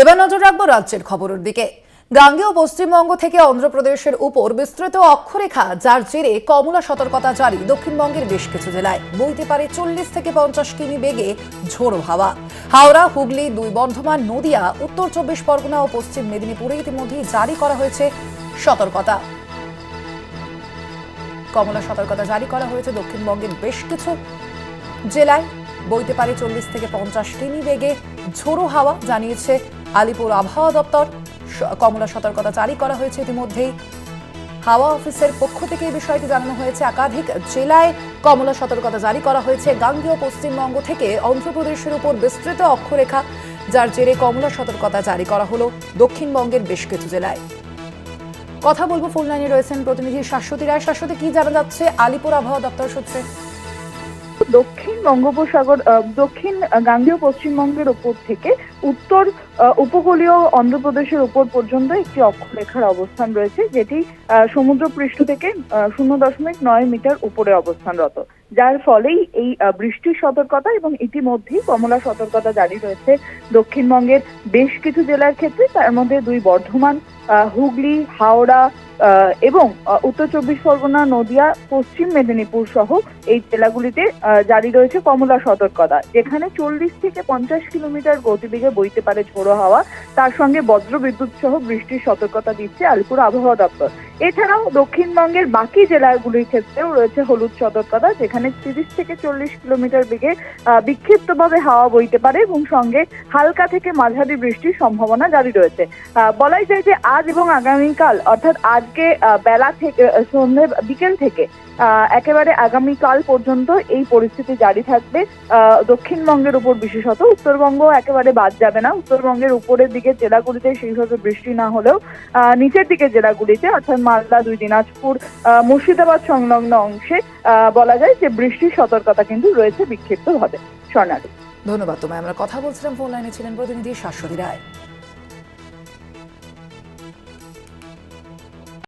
এবার নজর রাখব রাজ্যের খবরের দিকে। গাঙ্গেয় পশ্চিমবঙ্গ থেকে অন্ধ্রপ্রদেশের উপর বিস্তৃত অক্ষরেখা, যার জেরে কমলা সতর্কতা জারি দক্ষিণবঙ্গের বেশ কিছু জেলায়। বইতে পারে চল্লিশ থেকে পঞ্চাশ কিমি বেগে ঝোড়ো হাওয়া। হাওড়া, হুগলি, দুই বর্ধমান, নদিয়া, উত্তর চব্বিশ পরগনা ও পশ্চিম মেদিনীপুরে ইতিমধ্যেই জারি করা হয়েছে সতর্কতা। কমলা সতর্কতা জারি করা হয়েছে দক্ষিণবঙ্গের বেশ কিছু জেলায়। বইতে পারে চল্লিশ থেকে পঞ্চাশ কিমি বেগে ঝোড়ো হাওয়া, জানিয়েছে আলিপুর আবহাওয়া দপ্তর কমলা সতর্কতা জারি করা হয়েছে ইতিমধ্যেই। হাওয়া অফিসের পক্ষ থেকে এই বিষয়টি জানানো হয়েছে। একাধিক জেলায় কমলা সতর্কতা জারি করা হয়েছে। গাঙ্গেয় পশ্চিমবঙ্গ থেকে অন্ধ্রপ্রদেশের উপর বিস্তৃত অক্ষরেখা, যার জেরে কমলা সতর্কতা জারি করা হলো দক্ষিণবঙ্গের বেশ কিছু জেলায়। কথা বলব ফোন লাইনে রয়েছেন প্রতিনিধি শাশ্বতী রায়। শাশ্বতী, কি জানা যাচ্ছে? আলিপুর আবহাওয়া দপ্তর সূত্রে। দক্ষিণ বঙ্গোপসাগর দক্ষিণ গাঙ্গেয় পশ্চিমবঙ্গের উপর থেকে উত্তর উপকূলীয় অন্ধ্রপ্রদেশের উপর পর্যন্ত একটি অক্ষরেখার অবস্থান রয়েছে যেটি আহ, সমুদ্র পৃষ্ঠ থেকে শূন্য দশমিক নয় মিটার উপরে অবস্থানরত যার ফলেই এই বৃষ্টির সতর্কতা এবং ইতিমধ্যেই কমলা সতর্কতা জারি রয়েছে দক্ষিণবঙ্গের বেশ কিছু জেলার ক্ষেত্রে তার মধ্যে দুই বর্ধমান হুগলি, হাওড়া এবং উত্তর চব্বিশ পরগনা, নদিয়া, পশ্চিম মেদিনীপুর সহ এই জেলাগুলিতে জারি রয়েছে কমলা সতর্কতা, যেখানে চল্লিশ থেকে পঞ্চাশ কিলোমিটার গতিবেগে বইতে পারে ঝোড়ো হাওয়া। তার সঙ্গে বজ্র বিদ্যুৎ সহ বৃষ্টির সতর্কতা দিচ্ছে আলিপুর আবহাওয়া দপ্তর। এছাড়াও দক্ষিণবঙ্গের বাকি জেলাগুলির ক্ষেত্রেও রয়েছে হলুদ সতর্কতা যেখানে তিরিশ থেকে চল্লিশ কিলোমিটার বেগে বিক্ষিপ্তভাবে হাওয়া বইতে পারে এবং সঙ্গে হালকা থেকে মাঝারি বৃষ্টির সম্ভাবনা জারি রয়েছে। বলাই যায় যে আজ এবং আগামীকাল অর্থাৎ আজকে বেলা থেকে আহ, সন্ধ্যে বিকেল থেকে একেবারে আগামীকাল পর্যন্ত এই পরিস্থিতি জারি থাকবে। দক্ষিণবঙ্গের উপর বিশেষত উত্তরবঙ্গ একেবারে বাদ যাবে না। উত্তরবঙ্গের উপরের দিকে জেলাগুলিতে সেইভাবে বৃষ্টি না হলেও নিচের দিকে জেলাগুলিতে অর্থাৎ মালদা, দুই দিনাজপুর মুর্শিদাবাদ সংলগ্ন অংশে বলা যায় যে বৃষ্টির সতর্কতা কিন্তু রয়েছে বিক্ষিপ্তভাবে। স্বর্ণালী। ধন্যবাদ তোমায়। আমরা কথা বলছিলাম ফোন লাইনে ছিলেন প্রতিনিধি শাশ্বতী রায়।